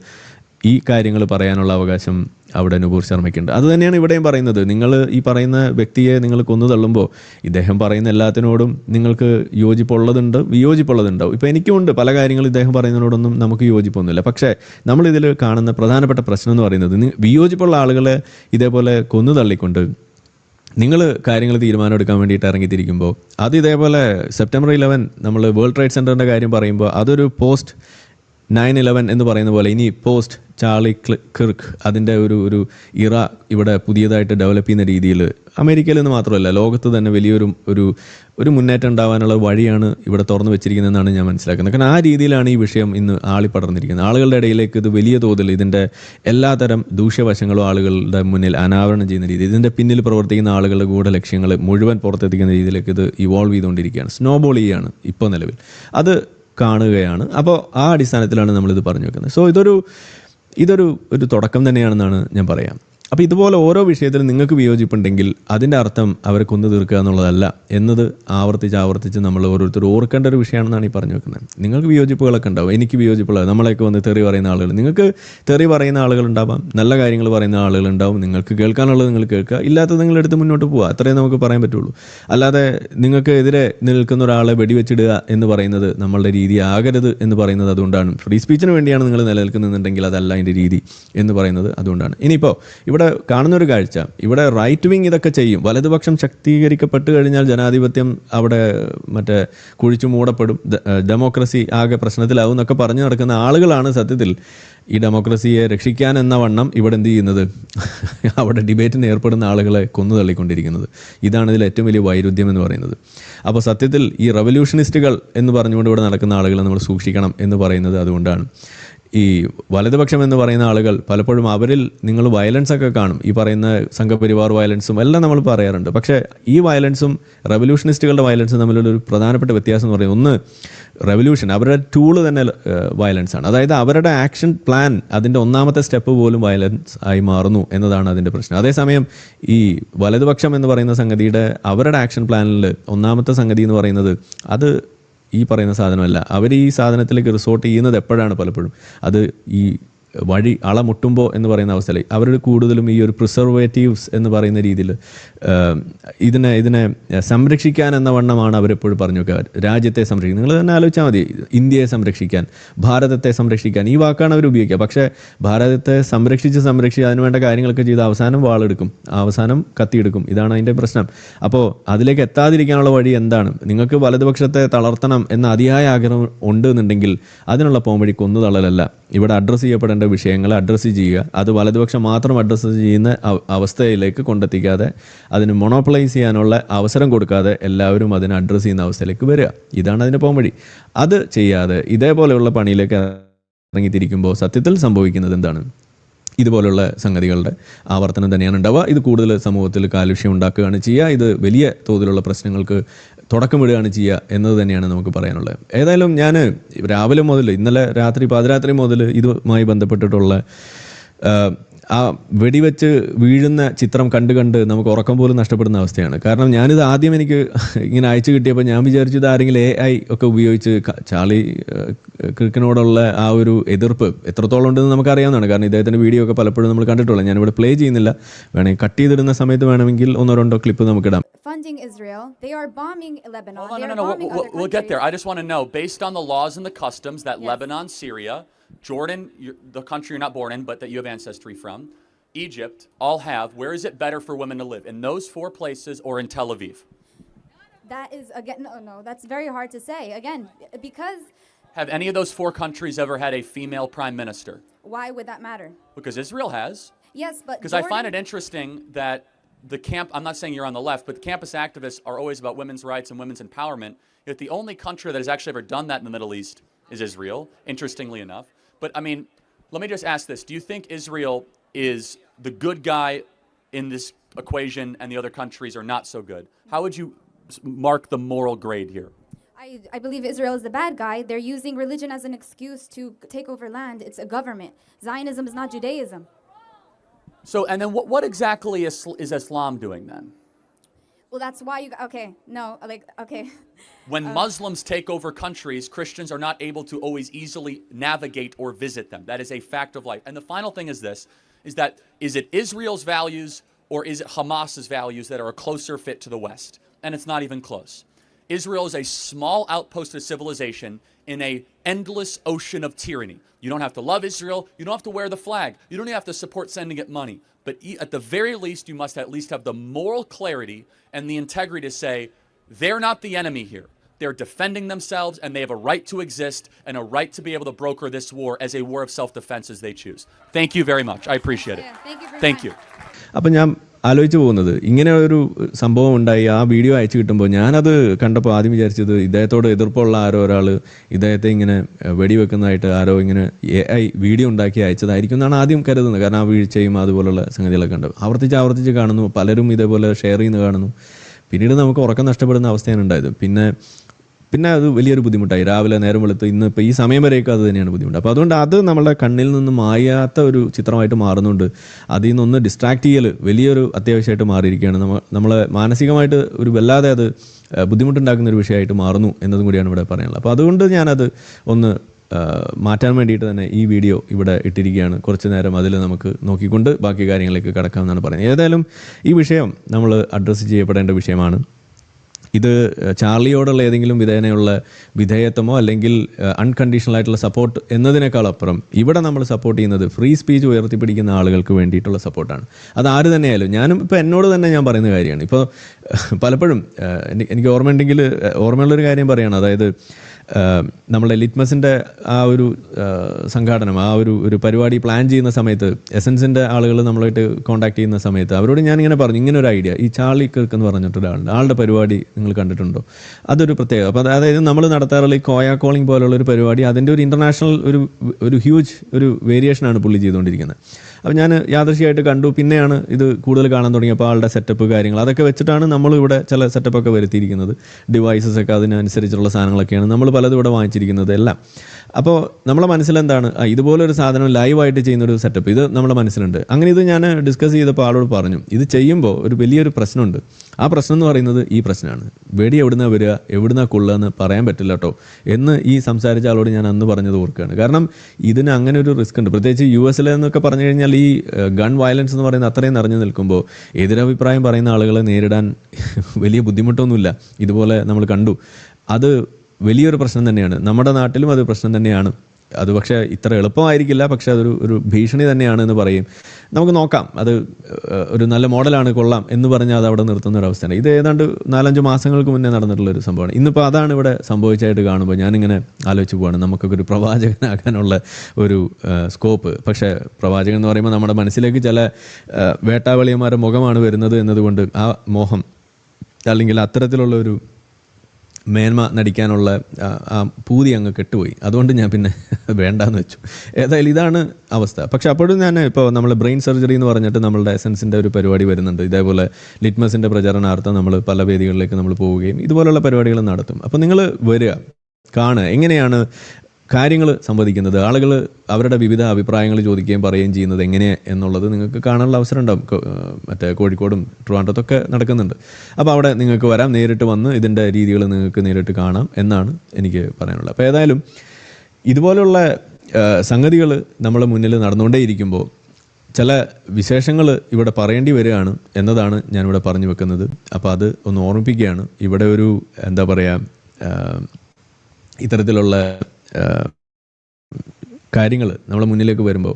ഈ കാര്യങ്ങൾ പറയാനുള്ള അവകാശം അവിടെ നുപൂർ ശർമ്മയ്ക്കുണ്ട്. അത് തന്നെയാണ് ഇവിടെയും പറയുന്നത്. നിങ്ങൾ ഈ പറയുന്ന വ്യക്തിയെ നിങ്ങൾ കൊന്നു തള്ളുമ്പോൾ ഇദ്ദേഹം പറയുന്ന എല്ലാത്തിനോടും നിങ്ങൾക്ക് യോജിപ്പുള്ളതുണ്ട് വിയോജിപ്പുള്ളതുണ്ടാവും. ഇപ്പോൾ എനിക്കുമുണ്ട് പല കാര്യങ്ങളും ഇദ്ദേഹം പറയുന്നതിനോടൊന്നും നമുക്ക് യോജിപ്പൊന്നുമില്ല. പക്ഷേ നമ്മളിതിൽ കാണുന്ന പ്രധാനപ്പെട്ട പ്രശ്നം എന്ന് പറയുന്നത് വിയോജിപ്പുള്ള ആളുകളെ ഇതേപോലെ കൊന്നു തള്ളിക്കൊണ്ട് നിങ്ങൾ കാര്യങ്ങൾ തീരുമാനം എടുക്കാൻ വേണ്ടിയിട്ട് ഇറങ്ങിത്തിരിക്കുമ്പോൾ അത് ഇതേപോലെ സെപ്റ്റംബർ ഇലവൻ നമ്മൾ വേൾഡ് ട്രേഡ് സെന്ററിന്റെ കാര്യം പറയുമ്പോൾ അതൊരു പോസ്റ്റ് നയൻ ഇലവൻ എന്ന് പറയുന്ന പോലെ ഇനി പോസ്റ്റ് ചാർളി കിർക്ക് അതിന്റെ ഒരു ഒരു ഇറ ഇവിടെ പുതിയതായിട്ട് ഡെവലപ്പ് ചെയ്യുന്ന രീതിയിൽ അമേരിക്കയിൽ നിന്ന് മാത്രമല്ല ലോകത്ത് തന്നെ വലിയൊരു ഒരു ഒരു മുന്നേറ്റം ഉണ്ടാവാനുള്ള വഴിയാണ് ഇവിടെ തുറന്നു വെച്ചിരിക്കുന്നതെന്നാണ് ഞാൻ മനസ്സിലാക്കുന്നത്. കാരണം ആ രീതിയിലാണ് ഈ വിഷയം ഇന്ന് ആളി പടർന്നിരിക്കുന്നത്. ആളുകളുടെ ഇടയിലേക്ക് ഇത് വലിയ തോതിൽ ഇതിന്റെ എല്ലാതരം ദൂഷ്യവശങ്ങളും ആളുകളുടെ മുന്നിൽ അനാവരണം ചെയ്യുന്ന രീതി ഇതിന്റെ പിന്നിൽ പ്രവർത്തിക്കുന്ന ആളുകളുടെ കൂടെ ലക്ഷ്യങ്ങൾ മുഴുവൻ പുറത്തെത്തിക്കുന്ന രീതിയിലേക്ക് ഇത് ഇവോൾവ് ചെയ്തുകൊണ്ടിരിക്കുകയാണ്. സ്നോബോൾ ചെയ്യുകയാണ് ഇപ്പോൾ നിലവിൽ. അത് കാണുകയാണ്. അപ്പോൾ ആ അടിസ്ഥാനത്തിലാണ് നമ്മളിത് പറഞ്ഞു വെക്കുന്നത്. സോ ഇതൊരു ഇതൊരു ഒരു തുടക്കം തന്നെയാണെന്നാണ് ഞാൻ പറയാം. അപ്പോൾ ഇതുപോലെ ഓരോ വിഷയത്തിലും നിങ്ങൾക്ക് വിയോജിപ്പുണ്ടെങ്കിൽ അതിന്റെ അർത്ഥം അവരെ കൊന്നു തീർക്കുക എന്നുള്ളതല്ല. എന്നത് ആവർത്തിച്ച് ആവർത്തിച്ച് നമ്മൾ ഓരോരുത്തർ ഓർക്കേണ്ട ഒരു വിഷയമാണെന്നാണ് ഈ പറഞ്ഞു വെക്കുന്നത്. നിങ്ങൾക്ക് വിയോജിപ്പുകളൊക്കെ ഉണ്ടാവും. എനിക്ക് വിയോജിപ്പുള്ളത് നമ്മളെയൊക്കെ വന്ന് തെറി പറയുന്ന ആളുകൾ. നിങ്ങൾക്ക് തെറി പറയുന്ന ആളുകൾ ഉണ്ടാവാം. നല്ല കാര്യങ്ങൾ പറയുന്ന ആളുകൾ ഉണ്ടാവും. നിങ്ങൾക്ക് കേൾക്കാനുള്ളത് നിങ്ങൾ കേൾക്കുക. ഇല്ലാത്തത് നിങ്ങൾ എടുത്ത് മുന്നോട്ട് പോവുക. അത്രേ നമുക്ക് പറയാൻ പറ്റുള്ളൂ. അല്ലാതെ നിങ്ങൾക്ക് എതിരെ നിൽക്കുന്ന ഒരാളെ വെടിവെച്ചിടുക എന്ന് പറയുന്നത് നമ്മളുടെ രീതി ആകരുത് എന്ന് പറയുന്നത് അതുകൊണ്ടാണ്. ഫ്രീ സ്പീച്ചിന് വേണ്ടിയാണ് നിങ്ങൾ നിലനിൽക്കുന്നുണ്ടെങ്കിൽ അതല്ല അതിന്റെ രീതി എന്ന് പറയുന്നത് അതുകൊണ്ടാണ്. ഇനിയിപ്പോൾ ഇവിടെ കാണുന്ന ഒരു കാഴ്ച. ഇവിടെ റൈറ്റ് വിങ് ഇതൊക്കെ ചെയ്യും. വലതുപക്ഷം ശക്തീകരിക്കപ്പെട്ട് കഴിഞ്ഞാൽ ജനാധിപത്യം അവിടെ മറ്റേ കുഴിച്ചു മൂടപ്പെടും. ഡെമോക്രസി ആകെ പ്രശ്നത്തിലാവും എന്നൊക്കെ പറഞ്ഞു നടക്കുന്ന ആളുകളാണ് സത്യത്തിൽ. ഈ ഡെമോക്രസിയെ രക്ഷിക്കാൻ എന്ന വണ്ണം ഇവിടെ എന്ത് ചെയ്യുന്നത്? അവിടെ ഡിബേറ്റിന് ഏർപ്പെടുന്ന ആളുകളെ കൊന്നു തള്ളിക്കൊണ്ടിരിക്കുന്നത്. ഇതാണ് ഇതിൽ ഏറ്റവും വലിയ വൈരുദ്ധ്യം എന്ന് പറയുന്നത്. അപ്പോൾ സത്യത്തിൽ ഈ റവല്യൂഷനിസ്റ്റുകൾ എന്ന് പറഞ്ഞുകൊണ്ട് ഇവിടെ നടക്കുന്ന ആളുകളെ നമ്മൾ സൂക്ഷിക്കണം എന്ന് പറയുന്നത് അതുകൊണ്ടാണ്. ഈ വലതുപക്ഷം എന്ന് പറയുന്ന ആളുകൾ പലപ്പോഴും അവരിൽ നിങ്ങൾ വയലൻസ് ഒക്കെ കാണും. ഈ പറയുന്ന സംഘപരിവാർ വയലൻസും എല്ലാം നമ്മൾ പറയാറുണ്ട്. പക്ഷേ ഈ വയലൻസും റവല്യൂഷനിസ്റ്റുകളുടെ വയലൻസും തമ്മിലുള്ള ഒരു പ്രധാനപ്പെട്ട വ്യത്യാസം എന്ന് പറയുന്നത് ഒന്ന് റെവല്യൂഷൻ അവരുടെ ടൂൾ തന്നെ വയലൻസ് ആണ്. അതായത് അവരുടെ ആക്ഷൻ പ്ലാൻ അതിന്റെ ഒന്നാമത്തെ സ്റ്റെപ്പ് പോലും വയലൻസ് ആയി മാറുന്നു എന്നതാണ് അതിന്റെ പ്രശ്നം. അതേസമയം ഈ വലതുപക്ഷം എന്ന് പറയുന്ന സംഗതിയുടെ അവരുടെ ആക്ഷൻ പ്ലാനിൽ ഒന്നാമത്തെ സംഗതി എന്ന് പറയുന്നത് അത് ഈ പറയുന്ന സാധനമല്ല. അവർ ഈ സാധനത്തിലേക്ക് റിസോർട്ട് ചെയ്യുന്നത് എപ്പോഴാണ് പലപ്പോഴും? അത് ഈ വഴി അളമുട്ടുമ്പോൾ എന്ന് പറയുന്ന അവസ്ഥയിൽ അവർ കൂടുതലും ഈ ഒരു പ്രിസർവേറ്റീവ്സ് എന്ന് പറയുന്ന രീതിയിൽ ഇതിനെ ഇതിനെ സംരക്ഷിക്കാൻ എന്ന വണ്ണമാണ് അവരെപ്പോഴും പറഞ്ഞു രാജ്യത്തെ സംരക്ഷിക്കുക നിങ്ങൾ തന്നെ ആലോചിച്ചാൽ മതി ഇന്ത്യയെ സംരക്ഷിക്കാൻ ഭാരതത്തെ സംരക്ഷിക്കാൻ. ഈ വാക്കാണ് അവർ ഉപയോഗിക്കുക. പക്ഷേ ഭാരതത്തെ സംരക്ഷിച്ച് സംരക്ഷിച്ച് അതിനുവേണ്ട കാര്യങ്ങളൊക്കെ ചെയ്ത് അവസാനം വാളെടുക്കും അവസാനം കത്തിയെടുക്കും. ഇതാണ് അതിന്റെ പ്രശ്നം. അപ്പോൾ അതിലേക്ക് എത്താതിരിക്കാനുള്ള വഴി എന്താണ്? നിങ്ങൾക്ക് വലതുപക്ഷത്തെ തളർത്തണം എന്ന അതിയായ ആഗ്രഹം ഉണ്ട് എന്നുണ്ടെങ്കിൽ അതിനുള്ള പോംവഴി കൊന്നു തള്ളലല്ല ഇവിടെ അഡ്രസ്സ് ചെയ്യപ്പെടേണ്ട വിഷയങ്ങൾ അഡ്രസ്സ് ചെയ്യുക. അത് വലതുപക്ഷം മാത്രം അഡ്രസ്സ് ചെയ്യുന്ന അവസ്ഥയിലേക്ക് കൊണ്ടെത്തിക്കാതെ അതിന് മൊണോപ്പളൈസ് ചെയ്യാനുള്ള അവസരം കൊടുക്കാതെ എല്ലാവരും അതിനെ അഡ്രസ്സ് ചെയ്യുന്ന അവസ്ഥയിലേക്ക് വരിക. ഇതാണ് അതിന്റെ പോംവഴി അത് ചെയ്യാതെ ഇതേപോലെയുള്ള പണിയിലേക്ക് ഇറങ്ങിത്തിരിക്കുമ്പോൾ സത്യത്തിൽ സംഭവിക്കുന്നത് എന്താണ്? ഇതുപോലുള്ള സംഗതികളുടെ ആവർത്തനം തന്നെയാണ് ഉണ്ടാവുക. ഇത് കൂടുതൽ സമൂഹത്തിൽ കാലുഷ്യം ഉണ്ടാക്കുകയാണ് ചെയ്യുക. ഇത് വലിയ തോതിലുള്ള പ്രശ്നങ്ങൾക്ക് തുടക്കമിടുകയാണ് ചെയ്യുക എന്നത് തന്നെയാണ് നമുക്ക് പറയാനുള്ളത്. ഏതായാലും ഞാൻ രാവിലെ മുതൽ ഇന്നലെ രാത്രി പാതിരാത്രി മുതൽ ഇതുമായി ബന്ധപ്പെട്ടിട്ടുള്ള ആ, വെടിവെച്ച് വീഴുന്ന ചിത്രം കണ്ട് കണ്ട് നമുക്ക് ഉറക്കം പോലും നഷ്ടപ്പെടുന്ന അവസ്ഥയാണ് കാരണം ഞാനിത് ആദ്യം എനിക്ക് ഇങ്ങനെ അയച്ചു കിട്ടിയപ്പോൾ ഞാൻ വിചാരിച്ചു ഇത് ആരെങ്കിലും എ ഐ ഒക്കെ ഉപയോഗിച്ച് ചാളി ക്രിക്കനോടുള്ള ആ ഒരു എതിർപ്പ് എത്രത്തോളം ഉണ്ടെന്ന് നമുക്കറിയാവുന്നതാണ് കാരണം ഇദ്ദേഹത്തിന്റെ വീഡിയോ ഒക്കെ പലപ്പോഴും നമ്മൾ കണ്ടിട്ടുള്ളൂ ഞാനിവിടെ പ്ലേ ചെയ്യുന്നില്ല വേണമെങ്കിൽ കട്ട് ചെയ്തിടുന്ന സമയത്ത് വേണമെങ്കിൽ ഒന്നോ രണ്ടോ ക്ലിപ്പ് നമുക്കിടാം funding Israel. They are bombing Lebanon. Hold on, no, no, no. bombing We'll, we'll get there. I just want to know, based on the laws and the customs that Yes. Lebanon, Syria, Jordan, the country you're not born in, but that you have ancestry from, Egypt, all have, where is it better for women to live? In those four places or in Tel Aviv? That is again no no. That's very hard to say. Again, because Have any of those four countries ever had a female prime minister? why would that matter? Because Israel has. Yes, but Because I find it interesting that the camp, I'm not saying you're on the left, but the campus activists are always about women's rights and women's empowerment. Yet the only country that has actually ever done that in the Middle East is Israel, interestingly enough. But I mean, let me just ask this Do you think Israel is the good guy in this equation and the other countries are not so good? How would you mark the moral grade here? I, I believe Israel is the bad guy. They're using religion as an excuse to take over land. It's a government. Zionism is not Judaism. So, and then what, what exactly is, is Islam doing then? Well, that's why you. Okay, no, like okay. When uh, Muslims take over countries, Christians are not able to always easily navigate or visit them. That is a fact of life. And the final thing is this is that is it Israel's values or is it Hamas's values that are a closer fit to the West? And it's not even close. Israel is a small outpost of civilization in a endless ocean of tyranny. You don't have to love Israel, you don't have to wear the flag, you don't even have to support sending it money. But e- at the very least, you must at least have the moral clarity and the integrity to say, they're not the enemy here. They're defending themselves, and they have a right to exist and a right to be able to broker this war as a war of self defense as they choose. Thank you very much. I appreciate it. Thank you for Thank time. you. ആലോചിച്ച് പോകുന്നത്. ഇങ്ങനെ ഒരു സംഭവം ഉണ്ടായി. ആ video അയച്ചു കിട്ടുമ്പോൾ ഞാനത് കണ്ടപ്പോൾ ആദ്യം വിചാരിച്ചത് ഇദ്ദേഹത്തോട് എതിർപ്പുള്ള ആരോ ഒരാൾ ഇദ്ദേഹത്തെ ഇങ്ങനെ വെടിവെക്കുന്നതായിട്ട് ആരോ ഇങ്ങനെ എ ഐ വീഡിയോ ഉണ്ടാക്കി അയച്ചതായിരിക്കും എന്നാണ് ആദ്യം കരുതുന്നത്. കാരണം ആ വീഴ്ചയും അതുപോലുള്ള സംഗതികളൊക്കെ ഉണ്ട്. ആവർത്തിച്ച് ആവർത്തിച്ച് കാണുന്നു. പലരും ഇതേപോലെ ഷെയർ ചെയ്യുന്നു കാണുന്നു. പിന്നീട് നമുക്ക് ഉറക്കം നഷ്ടപ്പെടുന്ന അവസ്ഥയാണ് ഉണ്ടായത്. പിന്നെ പിന്നെ അത് വലിയൊരു ബുദ്ധിമുട്ടായി. രാവിലെ നേരം വെളുത്ത് ഇന്ന് ഇപ്പോൾ ഈ സമയം വരെയൊക്കെ അത് തന്നെയാണ് ബുദ്ധിമുട്ട്. അപ്പോൾ അതുകൊണ്ട് അത് നമ്മുടെ കണ്ണിൽ നിന്ന് മായാത്ത ഒരു ചിത്രമായിട്ട് മാറുന്നുണ്ട്. അതിൽ നിന്നൊന്ന് ഡിസ്ട്രാക്ട് ചെയ്യൽ വലിയൊരു അത്യാവശ്യമായിട്ട് മാറിയിരിക്കുകയാണ്. നമ്മൾ നമ്മളെ മാനസികമായിട്ട് ഒരു വല്ലാതെ അത് ബുദ്ധിമുട്ടുണ്ടാക്കുന്ന ഒരു വിഷയമായിട്ട് മാറുന്നു എന്നതും കൂടിയാണ് ഇവിടെ പറയാനുള്ളത്. അപ്പോൾ അതുകൊണ്ട് ഞാനത് ഒന്ന് മാറ്റാൻ വേണ്ടിയിട്ട് തന്നെ ഈ വീഡിയോ ഇവിടെ ഇട്ടിരിക്കുകയാണ്. കുറച്ച് നേരം അതിൽ നമുക്ക് നോക്കിക്കൊണ്ട് ബാക്കി കാര്യങ്ങളിലേക്ക് കടക്കാമെന്നാണ് പറയുന്നത്. ഏതായാലും ഈ വിഷയം നമ്മൾ അഡ്രസ്സ് ചെയ്യപ്പെടേണ്ട വിഷയമാണ്. ഇത് ചാർലിയോടുള്ള ഏതെങ്കിലും വിധേനയുള്ള വിധേയത്വമോ അല്ലെങ്കിൽ അൺകണ്ടീഷണൽ ആയിട്ടുള്ള സപ്പോർട്ട് എന്നതിനേക്കാൾ അപ്പുറം ഇവിടെ നമ്മൾ സപ്പോർട്ട് ചെയ്യുന്നത് ഫ്രീ സ്പീച്ച് ഉയർത്തിപ്പിടിക്കുന്ന ആളുകൾക്ക് വേണ്ടിയിട്ടുള്ള സപ്പോർട്ടാണ് അത് ആര് തന്നെയായാലും ഞാനും ഇപ്പോൾ എന്നോട് തന്നെ ഞാൻ പറയുന്ന കാര്യമാണ്. ഇപ്പോൾ പലപ്പോഴും എനിക്ക് ഓർമ്മയുണ്ടെങ്കിൽ ഓർമ്മയുള്ളൊരു കാര്യം പറയുകയാണ് അതായത് ഏഹ്, നമ്മുടെ ലിറ്റ്മസിന്റെ ആ ഒരു സംഘാടനം ആ ഒരു ഒരു പരിപാടി പ്ലാൻ ചെയ്യുന്ന സമയത്ത് എസൻസിന്റെ ആളുകൾ നമ്മളായിട്ട് കോൺടാക്ട് ചെയ്യുന്ന സമയത്ത് അവരോട് ഞാൻ ഇങ്ങനെ പറഞ്ഞു ഇങ്ങനെ ഒരു ഐഡിയ ഈ ചാർലി കിർക്ക് എന്ന് പറഞ്ഞിട്ട് ആളുടെ പരിപാടി നിങ്ങൾ കണ്ടിട്ടുണ്ടോ? അതൊരു പ്രത്യേകത അപ്പോൾ അതായത് നമ്മൾ നടത്താറുള്ള ഈ കോയ കോളിംഗ് പോലുള്ള ഒരു പരിപാടി അതിന്റെ ഒരു ഇന്റർനാഷണൽ ഒരു ഒരു ഹ്യൂജ് ഒരു വേരിയേഷനാണ് പുള്ളി ചെയ്തുകൊണ്ടിരിക്കുന്നത്. അപ്പോൾ ഞാൻ യാദൃശ്യമായിട്ട് കണ്ടു. പിന്നെയാണ് ഇത് കൂടുതൽ കാണാൻ തുടങ്ങിയപ്പോൾ ആളുടെ സെറ്റപ്പ് കാര്യങ്ങൾ. അതൊക്കെ വെച്ചിട്ടാണ് നമ്മൾ ഇവിടെ ചില സെറ്റപ്പൊക്കെ വരുത്തിയിരിക്കുന്നത്. ഡിവൈസസ് ഒക്കെ അതിനനുസരിച്ചുള്ള സാധനങ്ങളൊക്കെയാണ് നമ്മൾ പലതും ഇവിടെ വാങ്ങിച്ചിരിക്കുന്നത് എല്ലാം. അപ്പോൾ നമ്മളെ മനസ്സിലെന്താണ്? ഇതുപോലൊരു സാധനം ലൈവായിട്ട് ചെയ്യുന്നൊരു സെറ്റപ്പ് ഇത് നമ്മുടെ മനസ്സിലുണ്ട്. അങ്ങനെ ഇത് ഞാൻ ഡിസ്കസ് ചെയ്തപ്പോൾ ആളോട് പറഞ്ഞു. ഇത് ചെയ്യുമ്പോൾ ഒരു വലിയൊരു പ്രശ്നമുണ്ട്. ആ പ്രശ്നം എന്ന് പറയുന്നത് ഈ പ്രശ്നമാണ്. വെടി എവിടുന്നാ വരിക എവിടുന്നാ കൊള്ളുകയെന്ന് പറയാൻ പറ്റില്ല കേട്ടോ. എന്ന് ഈ സംസാരിച്ച ആളോട് ഞാൻ അന്ന് പറഞ്ഞത് ഓർക്കുകയാണ്. കാരണം ഇതിന് അങ്ങനെ ഒരു റിസ്ക് ഉണ്ട്. പ്രത്യേകിച്ച് യു എസിൽ എന്നൊക്കെ പറഞ്ഞു കഴിഞ്ഞാൽ ഈ ഗൺ വയലൻസ് എന്ന് പറയുന്നത് അത്രയും നിറഞ്ഞു നിൽക്കുമ്പോൾ എതിരഭിപ്രായം പറയുന്ന ആളുകളെ നേരിടാൻ വലിയ ബുദ്ധിമുട്ടൊന്നുമില്ല. ഇതുപോലെ നമ്മൾ കണ്ടു. അത് വലിയൊരു പ്രശ്നം തന്നെയാണ്. നമ്മുടെ നാട്ടിലും അത് പ്രശ്നം തന്നെയാണ്. അത് പക്ഷേ ഇത്ര എളുപ്പമായിരിക്കില്ല പക്ഷെ അതൊരു ഒരു ഭീഷണി തന്നെയാണ് എന്ന് പറയും. നമുക്ക് നോക്കാം അത് ഒരു നല്ല മോഡലാണ് കൊള്ളാം എന്ന് പറഞ്ഞാൽ അത് അവിടെ നിർത്തുന്ന ഒരു അവസ്ഥയാണ്. ഇത് ഏതാണ്ട് നാലഞ്ച് മാസങ്ങൾക്ക് മുന്നേ നടന്നിട്ടുള്ള ഒരു സംഭവമാണ്. ഇന്നിപ്പോൾ അതാണ് ഇവിടെ സംഭവിച്ചായിട്ട് കാണുമ്പോൾ ഞാനിങ്ങനെ ആലോചിച്ച് പോവാണ്. നമുക്കൊക്കെ ഒരു പ്രവാചകനാകാനുള്ള ഒരു സ്കോപ്പ് പക്ഷേ പ്രവാചകൻ എന്ന് പറയുമ്പോൾ നമ്മുടെ മനസ്സിലേക്ക് ചില വേട്ടാവളിയന്മാരുടെ മുഖമാണ് വരുന്നത് എന്നതുകൊണ്ട് ആ മോഹം അല്ലെങ്കിൽ അത്തരത്തിലുള്ള ഒരു മേന്മ നടിക്കാനുള്ള ആ, പൂതി അങ്ങ് കെട്ടുപോയി. അതുകൊണ്ട് ഞാൻ പിന്നെ വേണ്ടാന്ന് വെച്ചു. ഏതായാലും ഇതാണ് അവസ്ഥ. പക്ഷെ അപ്പോഴും ഞാൻ ഇപ്പോൾ നമ്മൾ ബ്രെയിൻ സർജറി എന്ന് പറഞ്ഞിട്ട് നമ്മളുടെ എസൻസിന്റെ ഒരു പരിപാടി വരുന്നുണ്ട്. ഇതേപോലെ ലിറ്റ്മസിന്റെ പ്രചരണാർത്ഥം നമ്മൾ പല വേദികളിലേക്ക് നമ്മൾ പോവുകയും ഇതുപോലുള്ള പരിപാടികൾ നടത്തും. അപ്പോൾ നിങ്ങൾ വരിക കാണുക. എങ്ങനെയാണ് കാര്യങ്ങൾ സംവദിക്കുന്നത് ആളുകൾ അവരുടെ വിവിധ അഭിപ്രായങ്ങൾ ചോദിക്കുകയും പറയുകയും ചെയ്യുന്നത് എങ്ങനെ എന്നുള്ളത് നിങ്ങൾക്ക് കാണാനുള്ള അവസരം ഉണ്ടാവും. മറ്റേ കോഴിക്കോടും ട്രിവാൻഡ്രത്തൊക്കെ നടക്കുന്നുണ്ട്. അപ്പോൾ അവിടെ നിങ്ങൾക്ക് വരാം നേരിട്ട് വന്ന് ഇതിന്റെ രീതികൾ നിങ്ങൾക്ക് നേരിട്ട് കാണാം എന്നാണ് എനിക്ക് പറയാനുള്ളത്. അപ്പോൾ ഏതായാലും ഇതുപോലുള്ള സംഗതികൾ നമ്മുടെ മുന്നിൽ നടന്നുകൊണ്ടേയിരിക്കുമ്പോൾ ചില വിശേഷങ്ങൾ ഇവിടെ പറയേണ്ടി വരികയാണ് എന്നതാണ് ഞാനിവിടെ പറഞ്ഞു വെക്കുന്നത്. അപ്പോൾ അത് ഒന്ന് ഓർമ്മിപ്പിക്കുകയാണ്. ഇവിടെ ഒരു എന്താ പറയുക ഇത്തരത്തിലുള്ള കാര്യങ്ങൾ നമ്മുടെ മുന്നിലേക്ക് വരുമ്പോൾ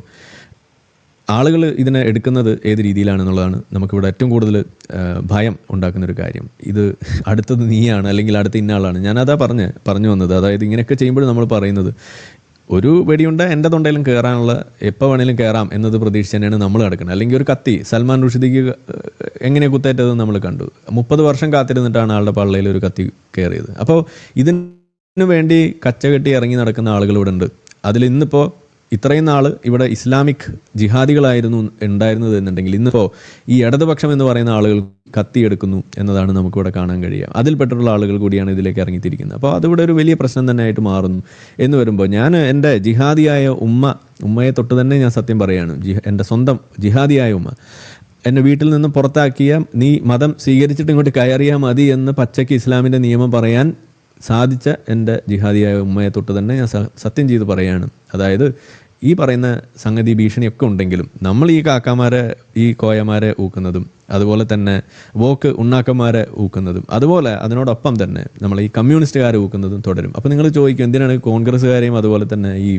ആളുകൾ ഇതിനെ എടുക്കുന്നത് ഏത് രീതിയിലാണെന്നുള്ളതാണ് നമുക്കിവിടെ ഏറ്റവും കൂടുതൽ ഭയം ഉണ്ടാക്കുന്ന ഒരു കാര്യം. ഇത് അടുത്തത് നീയാണ് അല്ലെങ്കിൽ അടുത്ത ഇന്ന ആളാണ് ഞാനതാ പറഞ്ഞ് പറഞ്ഞു വന്നത്. അതായത് ഇങ്ങനെയൊക്കെ ചെയ്യുമ്പോൾ നമ്മൾ പറയുന്നത് ഒരു വെടിയുണ്ട എന്റെ തൊണ്ടയിലും കയറാനുള്ള എപ്പോൾ വേണേലും കയറാം എന്നത് പ്രതീക്ഷിച്ച് തന്നെയാണ് നമ്മൾ കിടക്കുന്നത് അല്ലെങ്കിൽ ഒരു കത്തി സൽമാൻ റുഷിദിക്ക് എങ്ങനെ കുത്തേറ്റത് നമ്മൾ കണ്ടു. മുപ്പത് വർഷം കാത്തിരുന്നിട്ടാണ് ആളുടെ പള്ളിയിൽ ഒരു കത്തി കയറിയത് അപ്പോൾ ഇതിന് വേണ്ടി കച്ചകെട്ടി ഇറങ്ങി നടക്കുന്ന ആളുകൾ ഇവിടെ ഉണ്ട്. അതിൽ ഇന്നിപ്പോൾ ഇത്രയും നാൾ ഇവിടെ ഇസ്ലാമിക് ജിഹാദികളായിരുന്നു ഉണ്ടായിരുന്നത് എന്നുണ്ടെങ്കിൽ ഇന്നിപ്പോൾ ഈ ഇടതുപക്ഷം എന്ന് പറയുന്ന ആളുകൾ കത്തിയെടുക്കുന്നു എന്നതാണ് നമുക്കിവിടെ കാണാൻ കഴിയുക. അതിൽപ്പെട്ടുള്ള ആളുകൾ കൂടിയാണ് ഇതിലേക്ക് ഇറങ്ങിത്തിരിക്കുന്നത്. അപ്പോൾ അതിവിടെ ഒരു വലിയ പ്രശ്നം തന്നെയായിട്ട് മാറുന്നു. എന്ന് വരുമ്പോൾ ഞാൻ എന്റെ ജിഹാദിയായ ഉമ്മ ഉമ്മയെ തൊട്ട് തന്നെ ഞാൻ സത്യം പറയുകയാണ് ജിഹ എന്റെ സ്വന്തം ജിഹാദിയായ ഉമ്മ എന്നെ വീട്ടിൽ നിന്ന് പുറത്താക്കിയ നീ മതം സ്വീകരിച്ചിട്ട് ഇങ്ങോട്ട് കയറിയാൽ മതി എന്ന് പച്ചയ്ക്ക് ഇസ്ലാമിന്റെ നിയമം പറയാൻ സാധിച്ച എന്റെ ജിഹാദിയായ ഉമ്മയെ തൊട്ട് തന്നെ ഞാൻ സത്യം ചെയ്ത് പറയുകയാണ് അതായത് ഈ പറയുന്ന സംഗതി ഭീഷണിയൊക്കെ ഉണ്ടെങ്കിലും നമ്മൾ ഈ കാക്കാമാരെ ഈ കോയമാരെ ഊക്കുന്നതും അതുപോലെ തന്നെ വോക്ക് ഉണ്ണാക്കന്മാരെ ഊക്കുന്നതും അതുപോലെ അതിനോടൊപ്പം തന്നെ നമ്മൾ ഈ കമ്മ്യൂണിസ്റ്റുകാരെ ഊക്കുന്നതും തുടരും. അപ്പോൾ നിങ്ങൾ ചോദിക്കും എന്തിനാണ് കോൺഗ്രസ്സുകാരെയും അതുപോലെ തന്നെ ഈ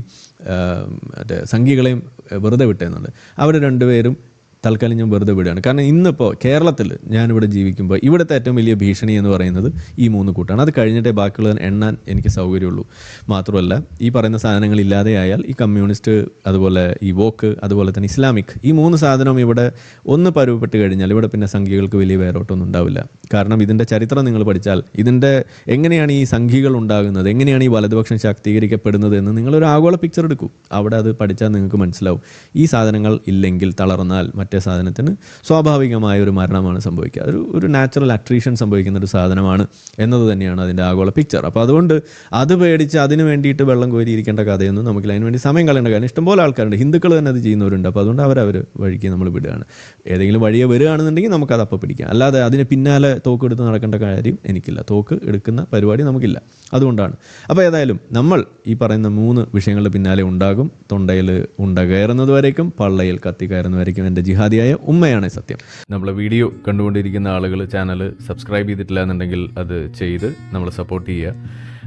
മറ്റേ സംഘികളെയും വെറുതെ വിട്ടേന്നുള്ളത്? അവർ രണ്ടുപേരും തൽക്കാലം ഞാൻ വെറുതെ വിടുകയാണ്. കാരണം ഇന്നിപ്പോൾ കേരളത്തിൽ ഞാനിവിടെ ജീവിക്കുമ്പോൾ ഇവിടുത്തെ ഏറ്റവും വലിയ ഭീഷണി എന്ന് പറയുന്നത് ഈ മൂന്ന് കൂട്ടാണ്. അത് കഴിഞ്ഞിട്ടേ ബാക്കിയുള്ളത് എണ്ണാൻ എനിക്ക് സൗകര്യമുള്ളൂ. മാത്രമല്ല ഈ പറയുന്ന സാധനങ്ങൾ ഇല്ലാതെയായാൽ ഈ കമ്മ്യൂണിസ്റ്റ് അതുപോലെ ഈ വോക്ക് അതുപോലെ തന്നെ ഇസ്ലാമിക് ഈ മൂന്ന് സാധനവും ഇവിടെ ഒന്ന് പരുവപ്പെട്ട് കഴിഞ്ഞാൽ ഇവിടെ പിന്നെ സംഖ്യകൾക്ക് വലിയ വേറോട്ടൊന്നും ഉണ്ടാവില്ല. കാരണം ഇതിന്റെ ചരിത്രം നിങ്ങൾ പഠിച്ചാൽ ഇതിന്റെ എങ്ങനെയാണ് ഈ സംഖ്യകൾ ഉണ്ടാകുന്നത് എങ്ങനെയാണ് ഈ വലതുപക്ഷം ശാക്തീകരിക്കപ്പെടുന്നത് എന്ന് നിങ്ങളൊരു ആഗോള പിക്ചർ എടുക്കൂ. അവിടെ അത് പഠിച്ചാൽ നിങ്ങൾക്ക് മനസ്സിലാവും. ഈ സാധനങ്ങൾ ഇല്ലെങ്കിൽ തളർന്നാൽ മറ്റേ സാധനത്തിന് സ്വാഭാവികമായ ഒരു മരണമാണ് സംഭവിക്കുക. ഒരു ഒരു നാച്ചുറൽ അട്രീഷൻ സംഭവിക്കുന്ന ഒരു സാധനമാണ് എന്നത് തന്നെയാണ് അതിന്റെ ആഗോള പിക്ചർ അപ്പോൾ അതുകൊണ്ട് അത് പേടിച്ച് അതിന് വേണ്ടിയിട്ട് വെള്ളം കോരിയിരിക്കേണ്ട കഥയൊന്നും നമുക്ക് അതിന് വേണ്ടി സമയം കളയേണ്ട കാര്യം. ഇഷ്ടംപോലെ ആൾക്കാരുണ്ട്. ഹിന്ദുക്കൾ തന്നെ അത് ചെയ്യുന്നവരുണ്ട്. അപ്പോൾ അതുകൊണ്ട് അവരവർ വഴിക്ക് നമ്മൾ വിടുകയാണ്. ഏതെങ്കിലും വഴിയെ വരികയാണെന്നുണ്ടെങ്കിൽ നമുക്കത് അപ്പോൾ പിടിക്കാം. അല്ലാതെ അതിന് പിന്നാലെ തോക്ക് എടുത്ത് നടക്കേണ്ട കാര്യം എനിക്കില്ല. തോക്ക് എടുക്കുന്ന പരിപാടി നമുക്കില്ല. അതുകൊണ്ടാണ്. അപ്പോൾ ഏതായാലും നമ്മൾ ഈ പറയുന്ന മൂന്ന് വിഷയങ്ങളുടെ പിന്നാലെ ഉണ്ടാകും. തൊണ്ടയിൽ ഉണ്ട കയറുന്നത് വരേക്കും പള്ളയിൽ കത്തി കയറുന്നവരേക്കും എന്റെ ജിഹാദിയായ ഉമ്മയാണ് സത്യം. നമ്മൾ വീഡിയോ കണ്ടുകൊണ്ടിരിക്കുന്ന ആളുകൾ ചാനൽ സബ്സ്ക്രൈബ് ചെയ്തിട്ടില്ല എന്നുണ്ടെങ്കിൽ അത് ചെയ്ത് നമ്മളെ സപ്പോർട്ട് ചെയ്യുക.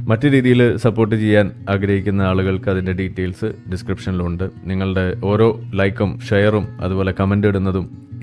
മറ്റു രീതിയിൽ സപ്പോർട്ട് ചെയ്യാൻ ആഗ്രഹിക്കുന്ന ആളുകൾക്ക് അതിന്റെ ഡീറ്റെയിൽസ് ഡിസ്ക്രിപ്ഷനിലുണ്ട് നിങ്ങളുടെ ഓരോ ലൈക്കും ഷെയറും അതുപോലെ കമന്റ് ഇടുന്നതും